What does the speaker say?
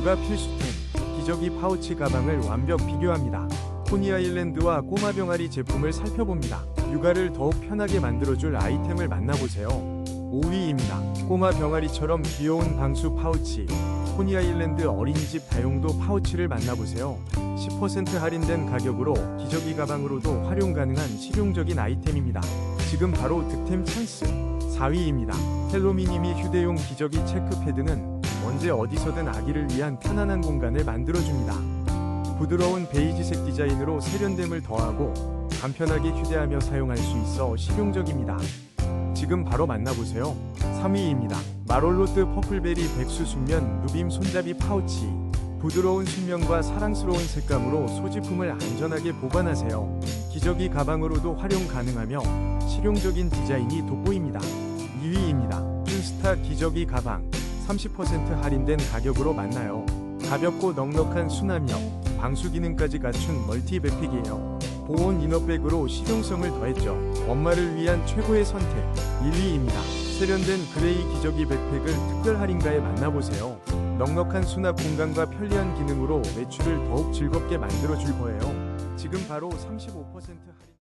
육아 필수템 기저귀 파우치 가방을 완벽 비교합니다. 코니 아일랜드와 꼬마 병아리 제품을 살펴봅니다. 육아를 더욱 편하게 만들어줄 아이템을 만나보세요. 5위입니다. 꼬마 병아리처럼 귀여운 방수 파우치. 코니 아일랜드 어린이집 다용도 파우치를 만나보세요. 10% 할인된 가격으로 기저귀 가방으로도 활용 가능한 실용적인 아이템입니다. 지금 바로 득템 찬스. 4위입니다. 헬로미님이 휴대용 기저귀 체크 패드는 언제 어디서든 아기를 위한 편안한 공간을 만들어줍니다. 부드러운 베이지색 디자인으로 세련됨을 더하고 간편하게 휴대하며 사용할 수 있어 실용적입니다. 지금 바로 만나보세요. 3위입니다. 마롤로트 퍼플베리 백수 순면 누빔 손잡이 파우치. 부드러운 순면과 사랑스러운 색감으로 소지품을 안전하게 보관하세요. 기저귀 가방으로도 활용 가능하며 실용적인 디자인이 돋보입니다. 2위입니다. 춘스타 기저귀 가방 30% 할인된 가격으로 만나요. 가볍고 넉넉한 수납력, 방수 기능까지 갖춘 멀티백팩이에요. 보온 이너백으로 실용성을 더했죠. 엄마를 위한 최고의 선택 1위입니다. 세련된 그레이 기저귀 백팩을 특별 할인가에 만나보세요. 넉넉한 수납 공간과 편리한 기능으로 외출을 더욱 즐겁게 만들어줄 거예요. 지금 바로 35% 할인